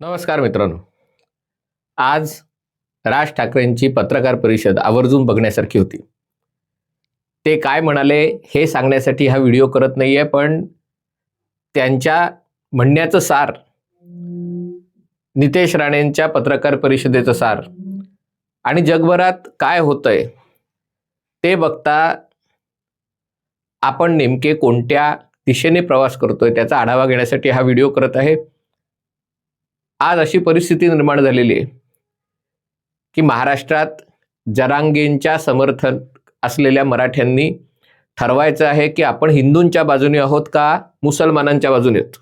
नमस्कार मित्रांनो. आज राज ठाकरेंची पत्रकार परिषद आवर्जून बघण्यासारखी होती. ते काय म्हणाले हे सांगण्यासाठी हा व्हिडिओ करत नाहीये पण त्यांच्या म्हणण्याचं सार नितेश राणेंच्या पत्रकार परिषदेचं सार आणि जगभरात काय होतंय ते बघता आपण नेमके कोणत्या दिशेने प्रवास करतोय त्याचा आढावा घेण्यासाठी हा व्हिडिओ करत आहे. आज अशी परिस्थिती निर्माण झालेली आहे की महाराष्ट्रात जरांगेंच्या समर्थन असलेल्या मराठ्यांनी ठरवायचं आहे की आपण हिंदूंच्या बाजूने आहोत का मुसलमानांच्या बाजूने आहोत?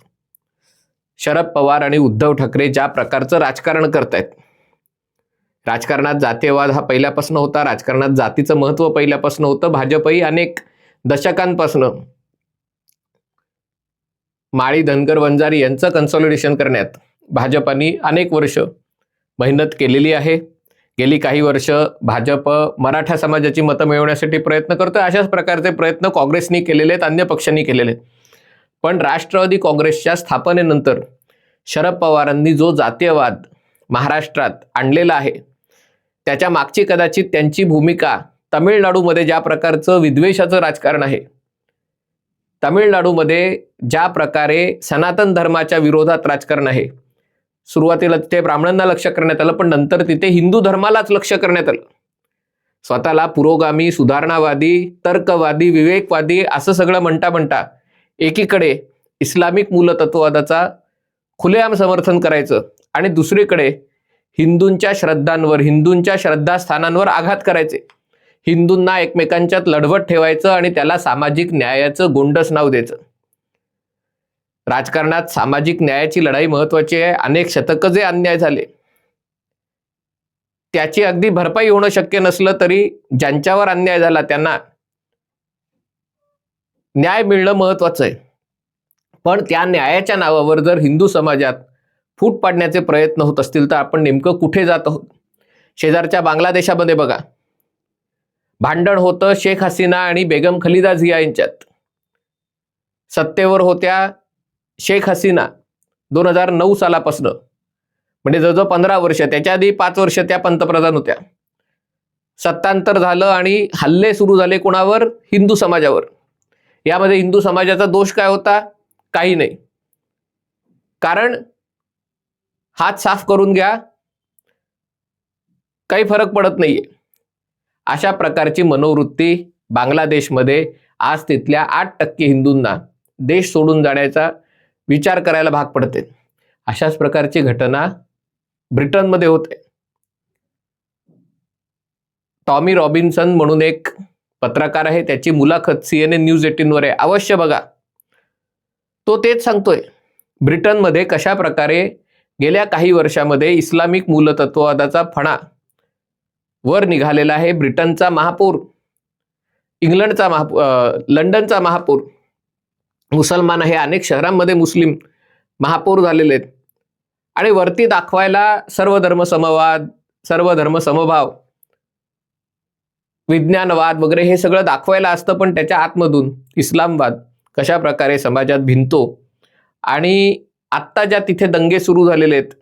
शरद पवार आणि उद्धव ठाकरे ज्या प्रकारचं राजकारण करतायत राजकारणात जातीयवाद हा पहिल्यापासून होता. राजकारणात जातीचं महत्त्व पहिल्यापासून होतं. भाजपही अनेक दशकांपासून माळी धनगर वंजारी यांचं कन्सॉलिडेशन करण्यात भाजपाने अनेक वर्ष मेहनत केलेली आहे. गेली काही वर्ष भाजप मराठा समाजाची मतं मिळवण्यासाठी प्रयत्न करतोय. अशाच प्रकारचे प्रयत्न काँग्रेसनी केलेले आहेत अन्य पक्षांनी केलेले आहेत. पण राष्ट्रवादी काँग्रेसच्या स्थापनेनंतर शरद पवारांनी जो जातीयवाद महाराष्ट्रात आणलेला आहे त्याच्या मागची कदाचित त्यांची भूमिका तमिळनाडूमध्ये ज्या प्रकारचं विद्वेषाचं राजकारण आहे. तमिळनाडूमध्ये ज्या प्रकारे सनातन धर्माच्या विरोधात राजकारण आहे. सुरुवातीला तिथे ब्राह्मणांना लक्ष करण्यात आलं पण नंतर तिथे हिंदू धर्मालाच लक्ष करण्यात आलं. स्वतःला पुरोगामी सुधारणावादी तर्कवादी विवेकवादी असं सगळं म्हणता म्हणता एकीकडे इस्लामिक मूलतत्ववादाचा खुलेआम समर्थन करायचं आणि दुसरीकडे हिंदूंच्या श्रद्धांवर हिंदूंच्या श्रद्धास्थानांवर आघात करायचे. हिंदूंना एकमेकांच्यात लढवत ठेवायचं आणि त्याला सामाजिक न्यायाचं गोंडस नाव द्यायचं. राजकारणात सामाजिक न्यायाची लढाई महत्वाची आहे. अनेक शतक जे अन्याय झाले. त्याची अगदी भरपाई होणं शक्य नसलं तरी ज्यांच्यावर अन्याय झाला त्यांना न्याय मिळणं महत्वाचं आहे. पण त्या न्यायाच्या नावावर जर हिंदू समाजात फूट पाडण्याचे प्रयत्न होत असतील तर आपण नेमकं कुठे जात आहोत? शेजारच्या बांगलादेशामध्ये बघा. भांडण होतं शेख हसीना आणि बेगम खलिदा झिया यांच्यात. सत्तेवर होत्या शेख हसीना दोन हजार नऊ सालापासनं. म्हणजे जवळजवळ पंधरा वर्ष त्याच्या आधी पाच वर्ष त्या पंतप्रधान होत्या. सत्तांतर झालं आणि हल्ले सुरू झाले कोणावर? हिंदू समाजावर. यामध्ये हिंदू समाजाचा दोष काय होता? काही नाही. कारण हात साफ करून घ्या. काही फरक पडत नाहीये. अशा प्रकारची मनोवृत्ती बांगलादेशमध्ये आज तिथल्या आठ टक्के हिंदूंना देश सोडून जाण्याचा विचार करायला भाग पडते. अशाच प्रकारची घटना ब्रिटनमध्ये होते. टॉमी रॉबिन्सन म्हणून एक पत्रकार आहे त्याची मुलाखत सीएनएन न्यूज एटीनवर आहे. अवश्य बघा. तो तेच सांगतोय. ब्रिटनमध्ये कशा प्रकारे गेल्या काही वर्षामध्ये इस्लामिक मूलतत्ववादाचा फणा वर निघालेला आहे ब्रिटनचा महापौर. इंग्लंडचा महापौर लंडनचा महापौर. मुसलमान हे अनेक शहरांमध्ये मुस्लिम महापौर झालेले आहेत. आणि वरती दाखवायला सर्व धर्म समवाद सर्व धर्म समभाव विज्ञानवाद वगैरे हे सगळं दाखवायला असतं पण त्याच्या आतमधून इस्लामवाद कशा प्रकारे समाजात भिनतो आणि आत्ता ज्या तिथे दंगे सुरू झालेले आहेत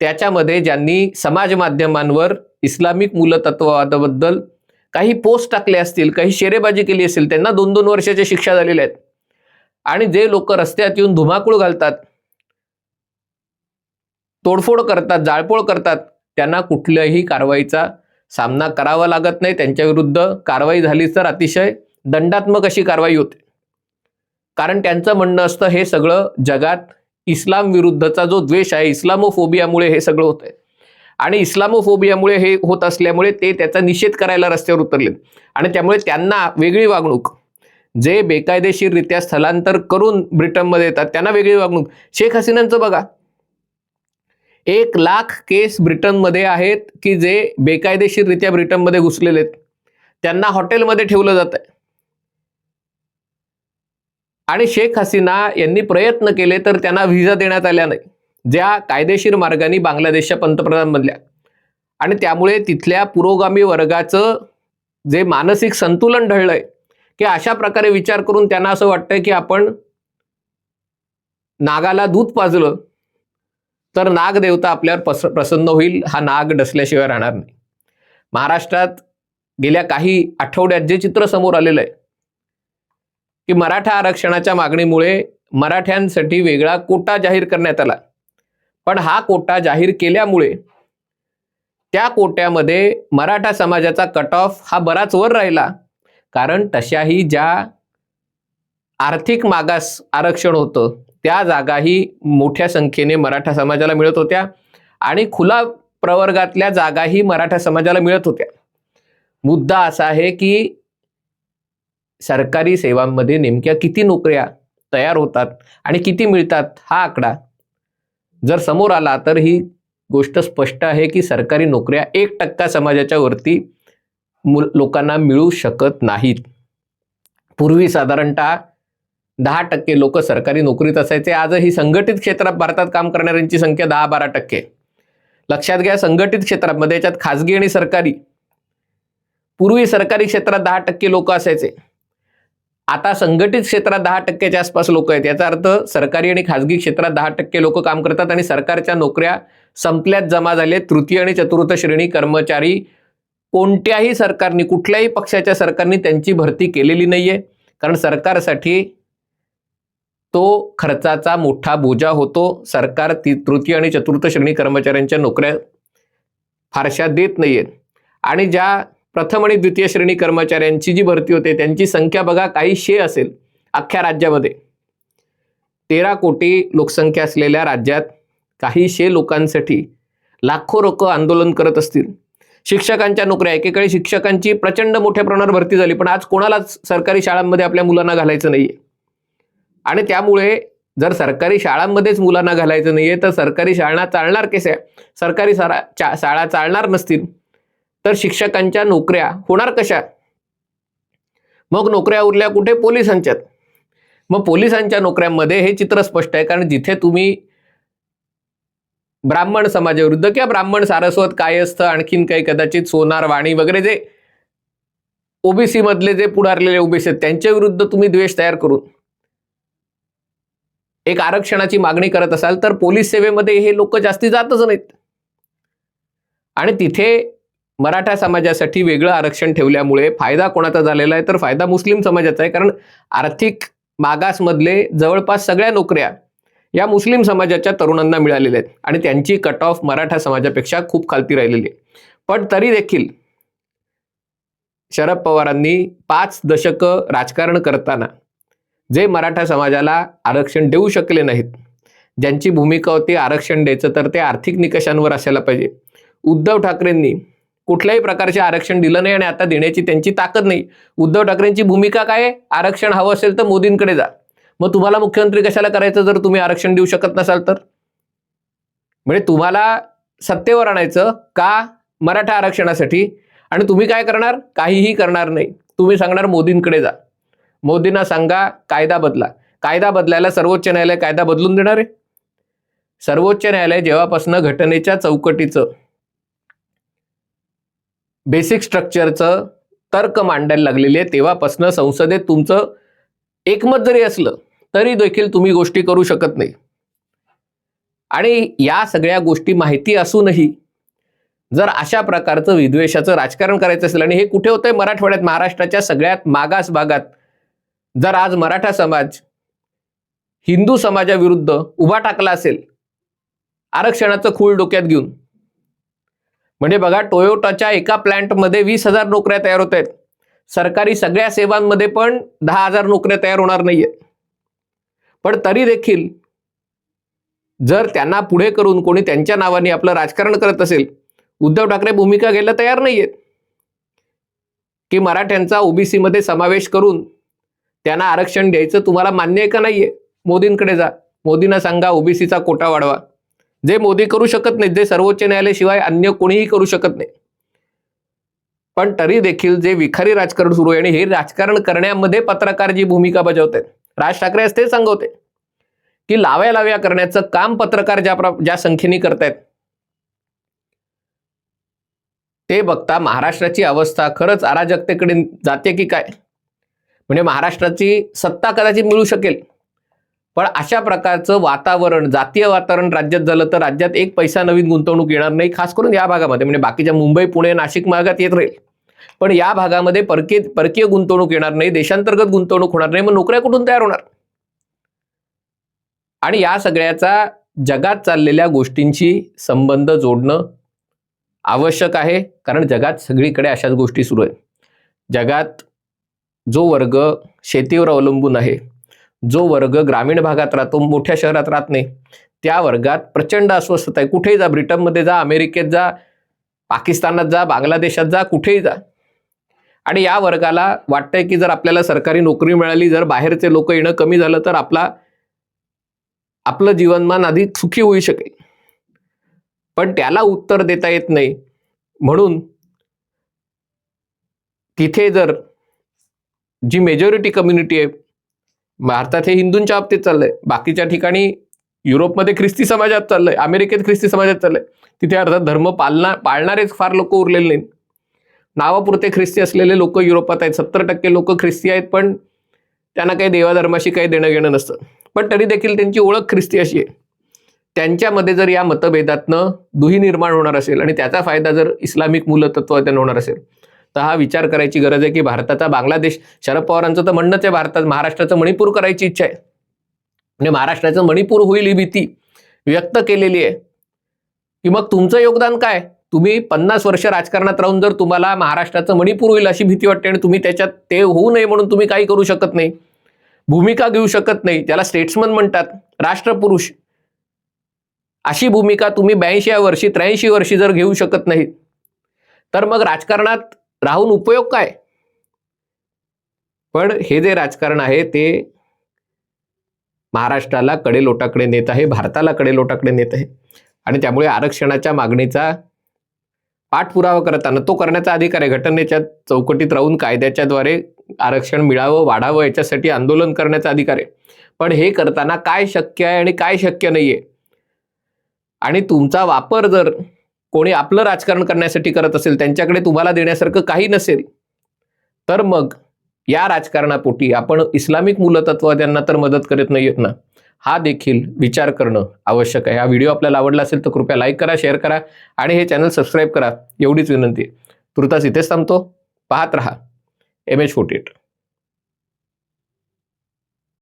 त्याच्यामध्ये ज्यांनी समाज माध्यमांवर इस्लामिक मूलतत्ववादाबद्दल काही पोस्ट टाकले असतील काही शेरेबाजी केली असेल त्यांना दोन दोन वर्षाच्या शिक्षा झालेल्या आहेत. आणि जे लोक रस्त्यात येऊन धुमाकूळ घालतात तोडफोड करतात जाळपोळ करतात त्यांना कुठल्याही कारवाईचा सामना करावा लागत नाही. त्यांच्या विरुद्ध कारवाई झाली तर अतिशय दंडात्मक अशी कारवाई होते. कारण त्यांचं म्हणणं असतं हे सगळं जगात इस्लाम विरुद्धचा जो द्वेष आहे इस्लामोफोबियामुळे हे सगळं होत आहे आणि इस्लामोफोबियामुळे हे होत असल्यामुळे ते त्याचा निषेध करायला रस्त्यावर उतरलेत. आणि त्यामुळे त्यांना वेगळी वागणूक जे बेकायदेशीररित्या स्थलांतर करून ब्रिटनमध्ये येतात त्यांना वेगळी वागणूक. शेख हसीनांचं बघा. एक लाख केस ब्रिटनमध्ये आहेत की जे बेकायदेशीररित्या ब्रिटनमध्ये घुसलेले आहेत त्यांना हॉटेलमध्ये ठेवलं जात आहे आणि शेख हसीना यांनी प्रयत्न केले तर त्यांना व्हिसा देण्यात आल्या नाही ज्या कायदेशीर मार्गाने बांगलादेशच्या पंतप्रधान बनल्या. आणि त्यामुळे तिथल्या पुरोगामी वर्गाचं जे मानसिक संतुलन ढळलंय की अशा प्रकारे विचार करून त्यांना असं वाटतंय की आपण नागाला दूध पाजलं तर नाग देवता आपल्यावर पस प्रसन्न होईल हा नाग डसल्याशिवाय राहणार नाही. महाराष्ट्रात गेल्या काही आठवड्यात जे चित्र समोर आलेलं आहे की मराठा आरक्षणाच्या मागणीमुळे मराठ्यांसाठी वेगळा कोटा जाहीर करण्यात आला. पण हा कोटा जाहीर केल्यामुळे त्या कोट्यामध्ये मराठा समाजाचा कट ऑफ हा बराच वर राहिला. कारण तशाही ज्या आर्थिक मागास आरक्षण होतं त्या जागाही मोठ्या संख्येने मराठा समाजाला मिळत होत्या आणि खुला प्रवर्गातल्या जागाही मराठा समाजाला मिळत होत्या. मुद्दा असा आहे की सरकारी सेवांमध्ये नेमक्या किती नोकऱ्या तयार होतात आणि किती मिळतात हा आकडा. जर समोर आला तर ही गोष्ट स्पष्ट आहे की सरकारी नोकऱ्या एक टक्का समाजाच्या वरती मुल लोकांना मिळू शकत नाहीत. पूर्वी साधारणतः दहा टक्के लोक सरकारी नोकरीत असायचे. आजही संघटित क्षेत्रात भारतात काम करणाऱ्यांची संख्या दहा बारा टक्के. लक्षात घ्या संघटित क्षेत्रामध्ये याच्यात खाजगी आणि सरकारी. पूर्वी सरकारी क्षेत्रात दहा टक्के लोक असायचे. आता संघटित क्षेत्रात दहा टक्क्याच्या आसपास लोक आहेत. याचा अर्थ सरकारी आणि खाजगी क्षेत्रात दहा टक्के लोक काम करतात आणि सरकारच्या नोकऱ्या संपल्यात जमा झाले. तृतीय आणि चतुर्थ श्रेणी कर्मचारी कोणत्याही सरकारने कुठल्याही पक्षाच्या सरकारने त्यांची भरती केलेली नाहीये. कारण सरकारसाठी तो खर्चाचा मोठा बोजा होतो. सरकार ती तृतीय आणि चतुर्थ श्रेणी कर्मचाऱ्यांच्या नोकऱ्या फारशा देत नाहीयेत आणि ज्या प्रथम आणि द्वितीय श्रेणी कर्मचाऱ्यांची जी भरती होते त्यांची संख्या बघा काहीशे असेल अख्ख्या राज्यामध्ये. तेरा कोटी लोकसंख्या असलेल्या राज्यात काहीशे लोकांसाठी लाखो लोक आंदोलन करत असतील. शिक्षकांच्या नोकऱ्या एकेकाळी शिक्षकांची प्रचंड मोठ्या प्रमाणावर भरती झाली पण आज कोणालाच सरकारी शाळांमध्ये आपल्या मुलांना घालायचं नाहीये. आणि त्यामुळे जर सरकारी शाळांमध्येच मुलांना घालायचं नाहीये तर सरकारी शाळा चालणार कसे? सरकारी शाळा चा- शाळा चालणार नसतील. तर शिक्षकांच्या नोकऱ्या होणार कशा? मग नोकऱ्या उरल्या कुठे? पोलिसांच्यात. मग पोलिसांच्या नोकऱ्यांमध्ये हे चित्र स्पष्ट आहे कारण जिथे तुम्ही ब्राह्मण समाजाविरुद्ध किंवा ब्राह्मण सारस्वत कायस्थ आणखीन काही कदाचित सोनार वाणी वगैरे जे ओबीसी मधले जे पुढारलेले ओबीसी आहेत त्यांच्या विरुद्ध तुम्ही द्वेष तयार करून एक आरक्षणाची मागणी करत असाल तर पोलीस सेवेमध्ये हे लोक जास्ती जातच नाहीत. आणि तिथे मराठा समाजासाठी वेगळं आरक्षण ठेवल्यामुळे फायदा कोणाचा झालेला आहे? तर फायदा मुस्लिम समाजाचा आहे. कारण आर्थिक मागासमधले जवळपास सगळ्या नोकऱ्या या मुस्लिम समाजाच्या तरुणांना मिळालेल्या आहेत. आणि त्यांची कट ऑफ मराठा समाजापेक्षा खूप खालती राहिलेली आहे. पण तरी देखील शरद पवारांनी पाच दशकं राजकारण करताना जे मराठा समाजाला आरक्षण देऊ शकले नाहीत ज्यांची भूमिका होती आरक्षण द्यायचं तर ते आर्थिक निकषांवर असायला पाहिजे. उद्धव ठाकरेंनी कुठल्याही प्रकारचे आरक्षण दिलं नाही आणि आता देण्याची त्यांची ताकद नाही. उद्धव ठाकरेंची भूमिका काय आरक्षण हवं असेल तर मोदींकडे जा. मग तुम्हाला मुख्यमंत्री कशाला करायचं जर तुम्ही आरक्षण देऊ शकत नसाल तर? म्हणजे तुम्हाला सत्तेवर आणायचं का मराठा आरक्षणासाठी? आणि तुम्ही काय करणार? काहीही करणार नाही. तुम्ही सांगणार मोदींकडे जा. मोदींना सांगा कायदा बदला. कायदा बदलायला सर्वोच्च न्यायालय कायदा बदलून देणार आहे. सर्वोच्च न्यायालय जेव्हापासनं घटनेच्या चौकटीचं बेसिक स्ट्रक्चरचं तर्क मांडायला लागलेली आहे. तेव्हापासनं संसदेत तुमचं एकमत जरी असलं तरी देखील तुम्ही गोष्टी करू शकत नाही. आणि या सगळ्या गोष्टी माहिती असूनही जर अशा प्रकारचं विद्वेषाचं राजकारण करायचं असेल आणि हे कुठे होतंय? मराठवाड्यात महाराष्ट्राच्या सगळ्यात मागास भागात जर आज मराठा समाज हिंदू समाजाविरुद्ध उभा टाकला असेल आरक्षणाचं खूळ डोक्यात घेऊन म्हणजे बघा टोयोटाच्या एका प्लांटमध्ये वीस हजार नोकऱ्या तयार होत आहेत. सरकारी सगळ्या सेवांमध्ये पण दहा हजार नोकऱ्या तयार होणार नाहीये. पण तरी देखील जर त्यांना पुढे करून कोणी त्यांच्या नावाने आपलं राजकारण करत असेल उद्धव ठाकरे भूमिका घ्यायला तयार नाहीयेत. की मराठ्यांचा ओबीसी मध्ये समावेश करून त्यांना आरक्षण द्यायचं तुम्हाला मान्य आहे का नाहीये? मोदींकडे जा. मोदींना सांगा ओबीसीचा कोटा वाढवा. जे मोदी करू शकत नाहीत जे सर्वोच्च न्यायालयाशिवाय अन्य कोणीही करू शकत नाही. पण तरी देखील जे विखारी राजकारण सुरू आहे आणि हे राजकारण करण्यामध्ये पत्रकार जी भूमिका बजावत आहेत राज ठाकरे असते सांगवते की लाव्या लाव्या करण्याचं काम पत्रकार ज्या ज्या संख्येने करतायत ते बघता महाराष्ट्राची अवस्था खरंच अराजकतेकडे जाते की काय? म्हणजे महाराष्ट्राची सत्ता कदाचित मिळू शकेल. पण अशा प्रकारचं वातावरण जातीय वातावरण राज्यात झालं तर राज्यात एक पैसा नवीन गुंतवणूक येणार नाही खास करून या भागामध्ये. म्हणजे बाकीच्या मुंबई पुणे नाशिक मार्गात येत राहील. पण या भागामध्ये परकीय परकीय गुंतवणूक येणार नाही देशांतर्गत गुंतवणूक होणार नाही मग नोकऱ्या कुठून तयार होणार? आणि या सगळ्याचा जगात चाललेल्या गोष्टींशी संबंध जोडणं आवश्यक आहे कारण जगात सगळीकडे अशाच गोष्टी सुरू आहेत. जगात जो वर्ग शेतीवर अवलंबून आहे जो वर्ग ग्रामीण भागात राहतो मोठ्या शहरात राहत नाही त्या वर्गात प्रचंड अस्वस्थता आहे. कुठेही जा ब्रिटनमध्ये जा अमेरिकेत जा पाकिस्तानात जा बांगलादेशात जा कुठेही जा. आणि या वर्गाला वाटतंय की जर आपल्याला सरकारी नोकरी मिळाली जर बाहेरचे लोक येणं कमी झालं तर आपला आपलं जीवनमान अधिक सुखी होऊ शकेल. पण त्याला उत्तर देता येत नाही. म्हणून तिथे जर जी मेजॉरिटी कम्युनिटी आहे भारतात हे हिंदूंच्या बाबतीत चाललंय. बाकीच्या ठिकाणी युरोपमध्ये ख्रिस्ती समाजात चाललंय. अमेरिकेत ख्रिस्ती समाजात चाललंय. तिथे अर्थात धर्म पालना पाळणारेच फार लोक उरलेले नाहीत. नावापुरते ख्रिस्ती असलेले लोक युरोपात आहेत. सत्तर टक्के लोक ख्रिस्ती आहेत पण त्यांना काही देवाधर्माशी काही देणं घेणं नसतं. पण तरी देखील त्यांची ओळख ख्रिस्ती अशी आहे. त्यांच्यामध्ये जर या मतभेदातनं दुही निर्माण होणार असेल आणि त्याचा फायदा जर इस्लामिक मूलतत्वातून होणार असेल तर हा विचार करायची गरज आहे की भारताचा बांगलादेश शरद पवारांचं तर म्हणणंच आहे भारतात महाराष्ट्राचं मणिपूर करायची इच्छा आहे. म्हणजे महाराष्ट्राचं मणिपूर होईल ही भीती व्यक्त केलेली आहे. की मग तुमचं योगदान काय? तुम्ही पन्नास वर्ष राजकारणात राहून जर तुम्हाला महाराष्ट्राचं मणिपूर होईल अशी भीती वाटते आणि तुम्ही त्याच्यात ते होऊ नये म्हणून तुम्ही काही करू शकत नाही. भूमिका घेऊ शकत नाही. त्याला स्टेट्समन म्हणतात राष्ट्रपुरुष. अशी भूमिका तुम्ही ब्याऐंशी वर्षी त्र्याऐंशी वर्षी जर घेऊ शकत नाही तर मग राजकारणात राहून उपयोग काय? पण हे जे राजकारण आहे ते महाराष्ट्राला कडेलोटाकडे नेत आहे भारताला कडेलोटाकडे नेत आहे. आणि त्यामुळे आरक्षणाच्या मागणीचा पाठपुरावा करताना तो करण्याचा अधिकार आहे. घटनेच्या चौकटीत राहून कायद्याच्याद्वारे आरक्षण मिळावं वाढावं याच्यासाठी आंदोलन करण्याचा अधिकार आहे. पण हे करताना काय शक्य आहे आणि काय शक्य नाहीये? आणि तुमचा वापर जर कोणी आपलं राजकारण करण्यासाठी करत असेल त्यांच्याकडे तुम्हाला देण्यासारखं काही नसेल तर मग या राजकारणापोटी आपण इस्लामिक मूलतत्वाद्यांना तर मदत करत नाहीयेत ना? हा देखील विचार करणं आवश्यक आहे. हा व्हिडिओ आपल्याला आवडला असेल तर कृपया लाईक करा शेअर करा आणि हे चॅनल सबस्क्राईब करा. एवढीच विनंती. आहे तुर्तास इथेच थांबतो. पाहत रहा. M H forty eight.